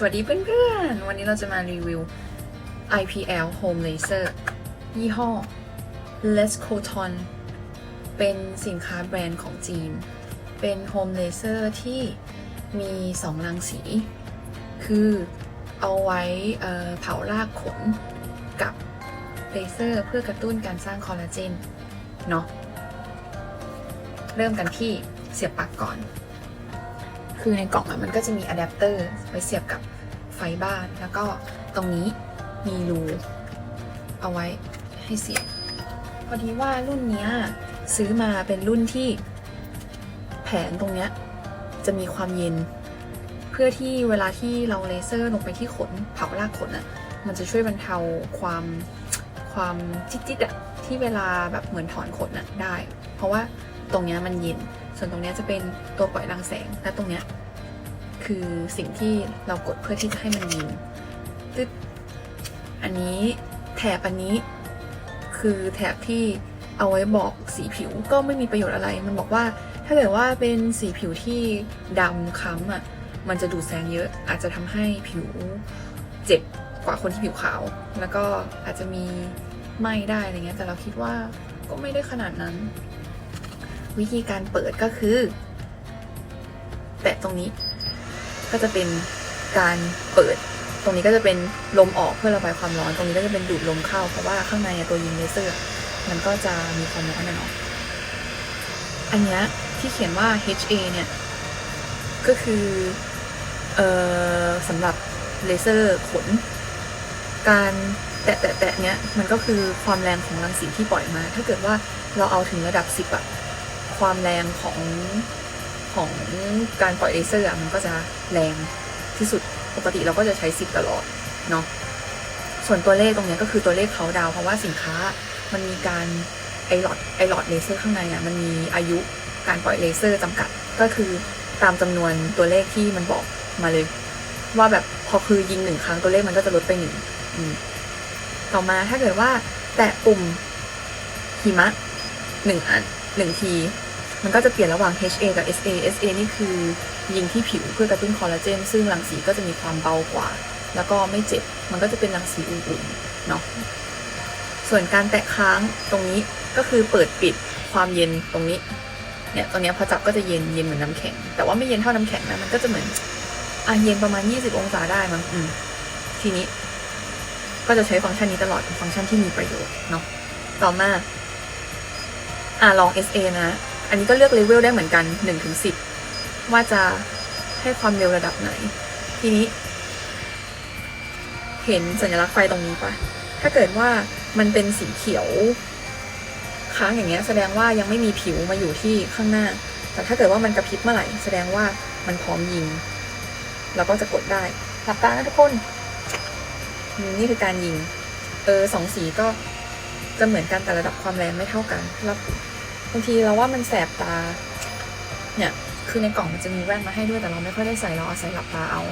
สวัสดีเพื่อนๆ วันนี้เราจะมารีวิว IPL Home Laser ยี่ห้อ Les Coton เป็นสินค้าแบรนด์ของจีน เป็น Home Laser ที่มี2รังสี คือเอาไว้เอ่อเผารากขนกับเลเซอร์เพื่อกระตุ้นการสร้างคอลลาเจน เนาะ เริ่มกันที่เสียบปลั๊กก่อน คือในกล่องมันก็จะมีอะแดปเตอร์ไว้เสียบกับไฟบ้าน แล้วก็ตรงนี้มีรูเอาไว้ให้เสียบ พอดีว่ารุ่นนี้ซื้อมาเป็นรุ่นที่แผงตรงเนี้ยจะมีความเย็น เพื่อที่เวลาที่เราเลเซอร์ลงไปที่ขนเผารากขนอะมันจะช่วยบรรเทาความความจิตๆอะที่เวลาแบบเหมือนถอนขนอะได้ เพราะว่าตรงเนี้ยมันเย็น ส่วนตรงนี้จะเป็นตัวปล่อยรังแสง และตรงนี้คือสิ่งที่เรากดเพื่อที่จะให้มันยิงตึ๊ดอันนี้แถบอันนี้คือแถบที่เอาไว้บอกสีผิวก็ไม่มีประโยชน์อะไร มันบอกว่าถ้าเกิดว่าเป็นสีผิวที่ดำค้ำอะ มันจะดูดแสงเยอะ อาจจะทำให้ผิวเจ็บกว่าคนที่ผิวขาว แล้วก็อาจจะมีไหม้ได้อะไรเงี้ย แต่เราคิดว่าก็ไม่ได้ขนาดนั้น วิธีการเปิดก็คือ แตะตรงนี้ก็จะเป็นการเปิด ตรงนี้ก็จะเป็นลมออกเพื่อระบายความร้อน ตรงนี้ก็จะเป็นดูดลมเข้า เพราะว่าข้างในตัวยิงเลเซอร์ มันก็จะมีความร้อนนะเนาะอันนี้ที่เขียนว่า HA เนี่ย ก็คือเอ่อสำหรับเลเซอร์ขน การแตะแตะแตะเนี้ยมันก็คือความแรงของรังสีที่ปล่อยมา ถ้าเกิดว่าเราเอาถึงระดับ 10อะ ความแรงของของการปล่อยเลเซอร์มันก็จะแรงที่สุดปกติเราก็จะใช้10ตลอดเนาะส่วนตัวเลขตรงนี้ก็คือตัวเลขเขาดาวเพราะว่าสินค้ามันมีการไอหลอดไอหลอดเลเซอร์ข้างในอะมันมีอายุการปล่อยเลเซอร์จำกัดก็คือตามจำนวนตัวเลขที่มันบอกมาเลย ว่าแบบพอคือยิงหนึ่งครั้งตัวเลขมันก็จะลดไปหนึ่งต่อมาถ้าเกิดว่าแตะปุ่มหิมะหนึ่งอันหนึ่งที มันก็จะเปลี่ยนระหว่าง HA กับ SA SA นี่คือยิงที่ผิวเพื่อกระตุ้นคอลลาเจน ซึ่งรังสีก็จะมีความเบากว่า แล้วก็ไม่เจ็บ มันก็จะเป็นรังสีอุ่นๆ เนาะ ส่วนการแตะค้างตรงนี้ก็คือเปิดปิดความเย็นตรงนี้ เนี่ยตรงเนี้ยพอจับก็จะเย็นเย็นเหมือนน้ำแข็ง แต่ว่าไม่เย็นเท่าน้ำแข็งนะ มันก็จะเหมือนอะเย็นประมาณ 20 องศาได้มั้งอืมทีนี้ ก็จะใช้ฟังก์ชันนี้ตลอดเป็นฟังก์ชันที่มีประโยชน์เนาะ ต่อมา อะลอง SA นะ อันนี้ก็เลือกเลเวลได้เหมือนกัน1ถึง10ว่าจะให้ความเร็วระดับไหน ทีนี้ เห็นสัญลักษณ์ไฟตรงนี้ปะถ้าเกิดว่ามันเป็นสีเขียว ค้างอย่างเงี้ย แสดงว่ายังไม่มีผิวมาอยู่ที่ข้างหน้า แต่ถ้าเกิดว่ามันกระพริบเมื่อไหร่ แสดงว่ามันพร้อมยิง เราก็จะกดได้ หลับตานะทุกคน นี่คือการยิง เออสองสีก็จะเหมือนกันแต่ระดับความแรงไม่เท่ากันแล้ว บางทีเราว่ามันแสบตา เนี่ย คือในกล่องมันจะมีแว่นมาให้ด้วยแต่เราไม่ค่อยได้ใส่เราเอาใส่หลับตาเอา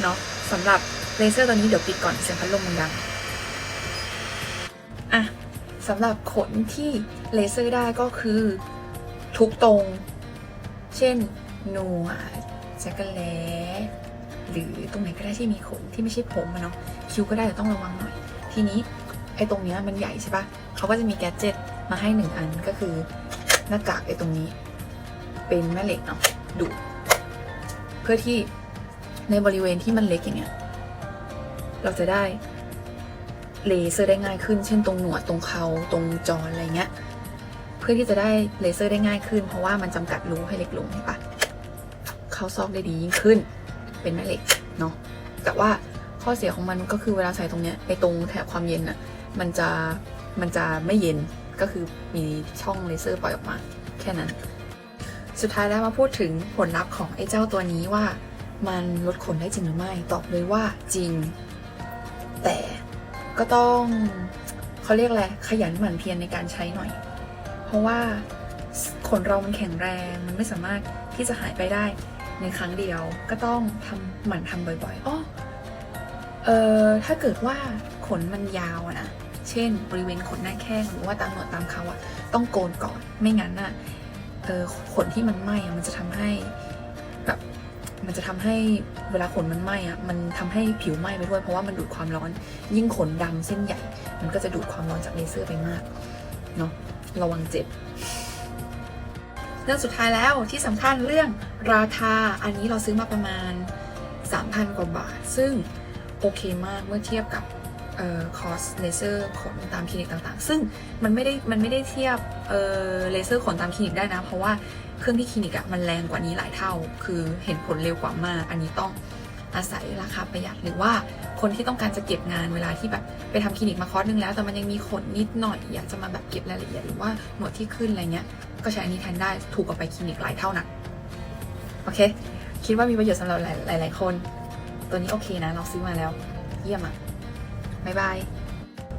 เนาะสำหรับเลเซอร์ตัวนี้เดี๋ยวปิดก่อนเสียงพัดลมมันดัง อะสำหรับขนที่เลเซอร์ได้ก็คือทุกตรง เช่นหนวดจักรแลหรือตรงไหนก็ได้ที่มีขนที่ไม่ใช่ผมอะเนาะคิ้วก็ได้แต่ต้องระวังหน่อย ทีนี้ไอ้ตรงเนี้ยมันใหญ่ใช่ปะเขาก็จะมีแกดเจ็ต มาให้หนึ่งอันก็คือหน้ากากไอ้ตรงนี้ เป็นแม่เหล็กเนาะดูดเพื่อที่ในบริเวณที่มันเล็กอย่างเงี้ย เราจะได้เลเซอร์ได้ง่ายขึ้น เช่นตรงหนวดตรงเขาตรงจออะไรเงี้ย เพื่อที่จะได้เลเซอร์ได้ง่ายขึ้น เพราะว่ามันจำกัดรูให้เล็กลงเห็นปะเข้าซอกได้ดียิ่งขึ้น เป็นแม่เหล็กเนาะ แต่ว่าข้อเสียของมันก็คือเวลาใส่ตรงเนี้ยไอ้ตรงแถบความเย็นอะมันจะมันจะไม่เย็น ก็คือมีช่องเลเซอร์ปล่อยออกมา แค่นั้น สุดท้ายแล้วมาพูดถึงผลลัพธ์ของไอ้เจ้าตัวนี้ว่า มันลดขนได้จริงหรือไม่ ตอบเลยว่าจริง แต่ก็ต้องเขาเรียกอะไรขยันหมั่นเพียรในการใช้หน่อย เพราะว่าขนเรามันแข็งแรงมันไม่สามารถที่จะหายไปได้ในครั้งเดียวก็ต้องทำหมั่นทำบ่อยๆอ้อเออถ้าเกิดว่าขนมันยาวอะนะ เช่น บริเวณขนหน้าแข้งหรือว่าตามหนวดตามเขาอะต้องโกนก่อน ไม่งั้นอะเออขนที่มันไหม้อะมันจะทำให้แบบมันจะทำให้เวลาขนมันไหม้อะมันทำให้ผิวไหม้ไปด้วยเพราะว่ามันดูดความร้อน ยิ่งขนดำเส้นใหญ่ มันก็จะดูดความร้อนจากเลเซอร์ไปมากเนาะระวังเจ็บเรื่องสุดท้ายแล้วที่สำคัญเรื่องราคาอันนี้เราซื้อมาประมาณ 3,000 กว่าบาท ซึ่งโอเคมากเมื่อเทียบกับ เอ่อคอสเลเซอร์ขนตามคลินิกต่างๆ ซึ่งมันไม่ได้มันไม่ได้เทียบเอ่อเลเซอร์ขนตามคลินิกได้นะ เพราะว่าเครื่องที่คลินิกอะมันแรงกว่านี้หลายเท่า คือเห็นผลเร็วกว่ามาก อันนี้ต้องอาศัยราคาประหยัดหรือว่าคนที่ต้องการจะเก็บงานเวลาที่แบบไปทำคลินิกมาคอร์สนึงแล้ว แต่มันยังมีขนนิดหน่อยอยากจะมาแบบเก็บรายละเอียดหรือว่าหนวดที่ขึ้นอะไรเงี้ย ก็ใช้อันนี้แทนได้ถูกกว่าไปคลินิกหลายเท่านะโอเค คิดว่ามีประโยชน์สำหรับหลายๆคน ตัวนี้โอเคนะเราซื้อมาแล้ว เยี่ยมอะ Bye bye.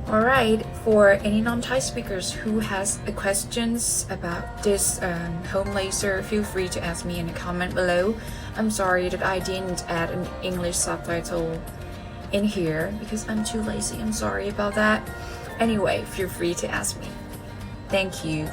Alright, for any non-Thai speakers who has questions about this um, home laser, feel free to ask me in the comment below. I'm sorry that I didn't add an English subtitle in here because I'm too lazy. I'm sorry about that. Anyway, feel free to ask me. Thank you.